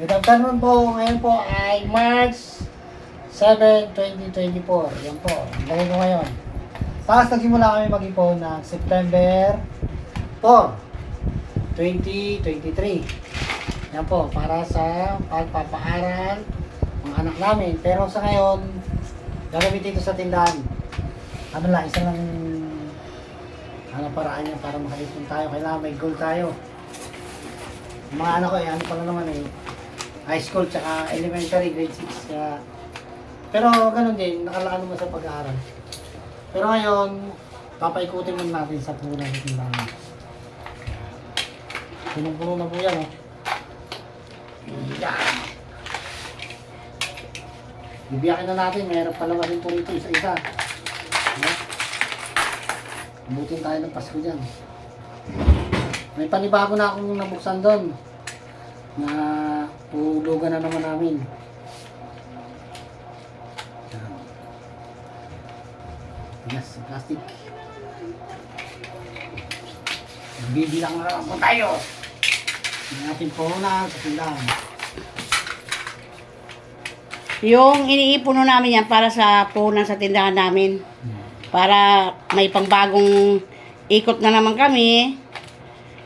Good afternoon po. Ngayon po ay March 7, 2024. Yan po. Ang lagay ko ngayon. Tapos nagsimula kami mag-ipon ng September 4, 2023. Yan po. Para sa pagpapaaral ng anak namin. Pero sa ngayon, gagamitin ito sa tindahan. Ano lang, isa lang ano paraan niya para makaipon tayo. Kailangan may goal tayo. Mga anak ko eh, ano pa lang naman eh, high school tsaka elementary, grade 6. Kaya, pero ganun din, nakalaan naman sa pag-aaral. Pero ngayon, papaikutin muna natin sa puno ng tindahan. Punong-puno na po yan, oh. Yan. Bibiyakin na natin, mayroon pala rin po rito isa-isa. Ano? Abutin tayo ng Pasko dyan. May panibago na akong nabuksan doon. Na tulugan na naman namin. Yes, plastic. Bibilang na lang po tayo. Hindi natin puhunan sa. Yung iniipon nun namin yan para sa puhunan sa tindahan namin. Para may pangbagong ikot na naman kami.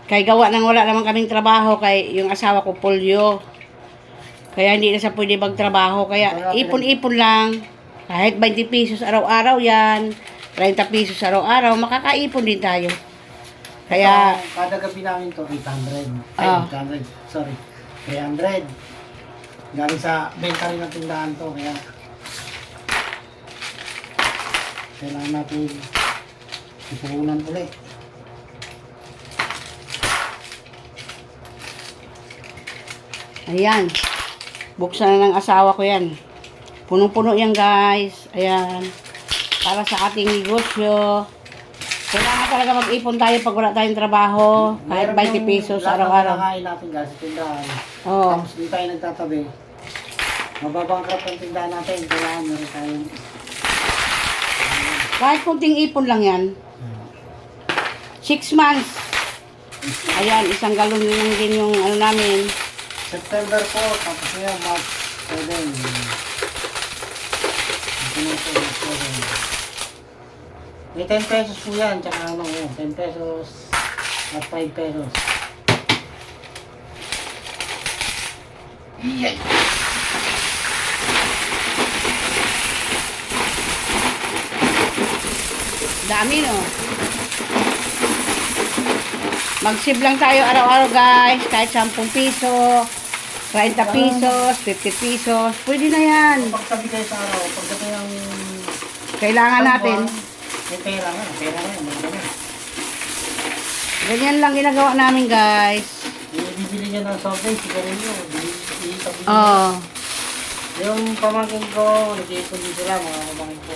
Kay gawa nang wala naman kaming trabaho kay yung asawa ko polio. Kaya hindi na siya pwede magtrabaho. Kaya ipon-ipon lang. Kahit 20 pesos araw-araw yan. 30 pesos araw-araw. Makakaipon din tayo. Kaya Ito, kada gabi namin to 800. Ay, Ah. 800. Sorry. 300. Galing sa benta rin ng tindahan to. Kaya kailangan natin ipuhunan ulit. Ayan. Buksan na ng asawa ko yan. Punong-puno yan guys. Ayan. Para sa ating negosyo. Kailangan talaga mag-ipon tayo pag wala tayong trabaho. Kahit Meron 20 yung pesos araw-araw. kinakain natin guys tindahan. Oo. Tapos di tayo nagtatabi. Mababangkrap ang tindahan natin. Kailangan meron tayong Kahit kunting ipon lang yan. 6 months. Ayan, isang galon lang din yung ano namin. September 4, tapos ngayon March 7. Ito na po, March 7. May 10 pesos po yan, tsaka ano yun, 10 pesos at 5 pesos. Iyay! Dami no. Mag-save lang tayo araw-araw guys. Kahit 10 piso, 30 pesos, 50 pesos. Pwede na yan. Pag sabi kayo sa araw, pagdating ng Kailangan natin. May pera nga, pera nga, may pera. Ganyan lang ginagawa namin guys. Bibili niya ng drink, sigarilyo, Oo. Yung pamangkin ko, nag-iipon din sila, mga pamangkin ko.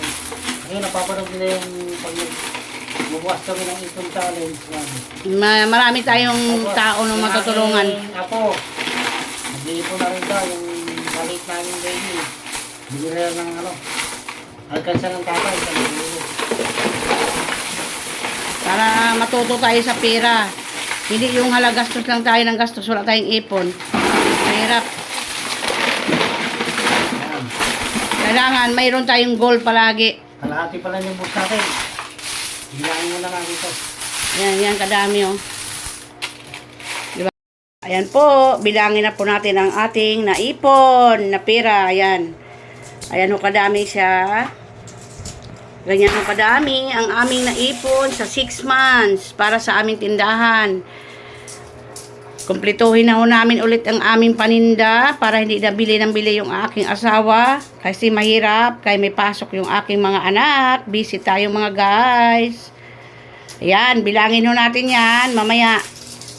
Kasi napapanood nila yung pag bubukas kami ng ipon challenge. Ma- marami tayong Tapos, tao na matutulungan. aking Nag-iipon na rin daw yung balik namin daily. Bili rin ng ano, alkansa ng tatay sa. Para matuto tayo sa pera. Hindi yung halagastos lang tayo ng gastos, wala tayong ipon. Mahirap. Kailangan mayroon tayong goal palagi. Kalahati pa lang yung book natin. Bilangin mo na nga dito. Yan, yan, kadami oh. Ayan po, bilangin na po natin ang ating naipon na pera. Ayan. Ayan ho kadami siya. Ganyan ho kadami ang aming naipon sa 6 months para sa aming tindahan. Kumpletuhin na ho namin ulit ang aming paninda para hindi na bili ng bili yung aking asawa. Kasi mahirap, kaya may pasok yung aking mga anak. Busy tayo mga guys. Ayan, bilangin ho natin yan. Mamaya,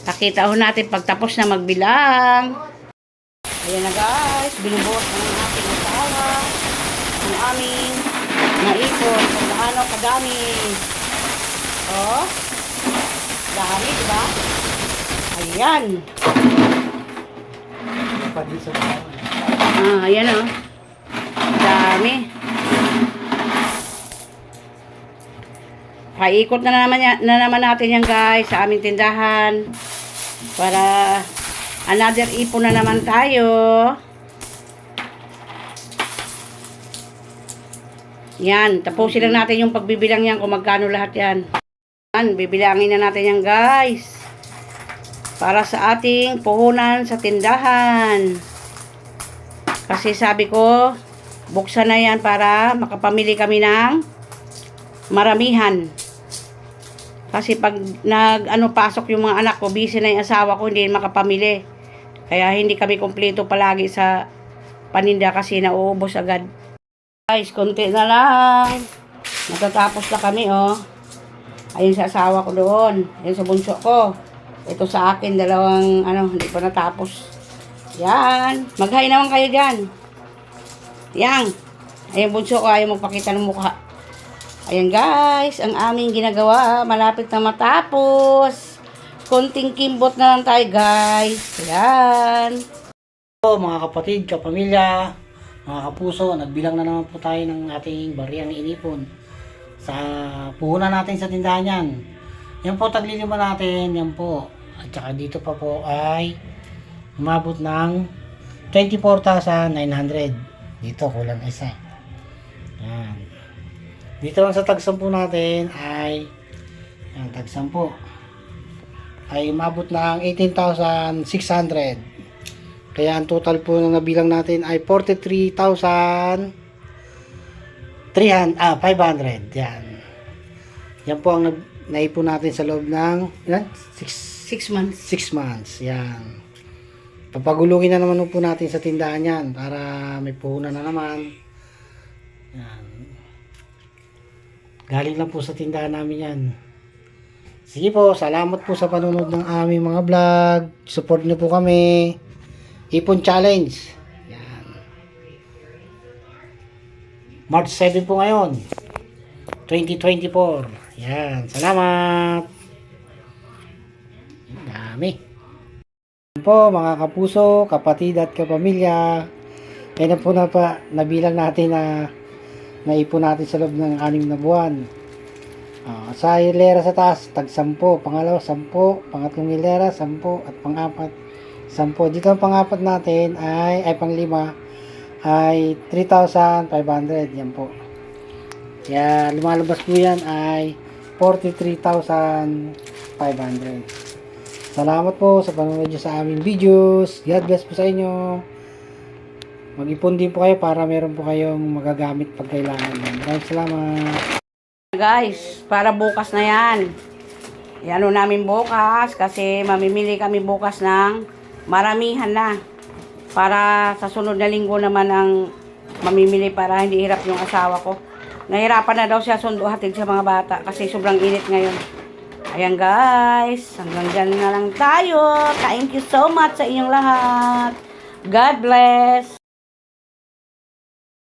pakita ho natin pagtapos na magbilang. Ayan na guys, binubuhos na ng ating asawa. Ang aming naipon. Kung gaano kadami. Oh, dami, diba? Ayan. Dito sa tao. Ah, ayan oh. Dami. Paikot na naman, na naman natin yan guys sa aming tindahan para Another ipon na naman tayo. Yan, tapusin lang natin yung pagbibilang yan kung magkano lahat yan. Yan, bibilangin na natin yan guys. Para sa ating puhunan sa tindahan. Kasi sabi ko, buksan na yan para makapamili kami ng maramihan. Kasi pag nag ano pasok yung mga anak ko, busy na yung asawa ko, hindi makapamili. Kaya hindi kami kumpleto palagi sa paninda kasi nauubos agad. Guys, konti na lang. Natatapos na kami, oh. Ayun sa asawa ko doon. Ayun sa bunso ko. Ito sa akin, dalawang, ano, hindi pa natapos. Yan. Mag-hi naman kayo dyan. Yan. Ayun bunso ko, ayaw magpakita ng mukha. Ayan guys, ang aming ginagawa, malapit na matapos. Konting kimbot na lang tayo guys. Ayan. Po, mga kapatid, kapamilya, mga kapuso, nagbilang na naman po tayo ng ating bariyang inipon sa puhunan natin sa tindahan yan. Yan po, taglilima natin, yan po. At saka dito pa po ay umabot ng 24,900. Dito, kulang isa. Yan. Dito lang sa tagsampu natin ay yan, tagsampu ay umabot ng 18,600. Kaya ang total po na nabilang natin ay 43,300 ah 500. Yan. Yan po ang naipon natin sa loob ng ilan? 6 Six months. 6 months. Yan. Papagulungin na naman po natin sa tindahan yan para may puhunan na naman. Yan. Galing lang po sa tindahan namin yan. Sige po, salamat po sa panonood ng aming mga vlog. Support niyo po kami. Ipon Challenge. Yan. March 7 po ngayon. 2024. Yan. Salamat. Dami. Po mga kapuso, kapatid at kapamilya. Yan na po na pa, nabilang natin na naipon natin sa loob ng anim na buwan. Ah, sa hilera sa taas, tag 10. Pangalawa, 10. Pangatlong hilera, 10. At pang-apat, 10. Dito ang pang-apat natin ay, ay pang-lima, ay 3,500. Yan po. Kaya lumalabas po yan ay 43,500. Salamat po sa panonood sa aming videos. God bless po sa inyo. Mag-ipon din po kayo para meron po kayong magagamit pag kailangan. Maraming salamat. Guys, para bukas na yan. Yan namin bukas kasi mamimili kami bukas ng maramihan na. Para sa sunod na linggo naman ang mamimili para hindi hirap yung asawa ko. Nahirapan na daw siya sundo hatid sa mga bata kasi sobrang init ngayon. Ayan guys, hanggang dyan na lang tayo. Thank you so much sa inyong lahat. God bless.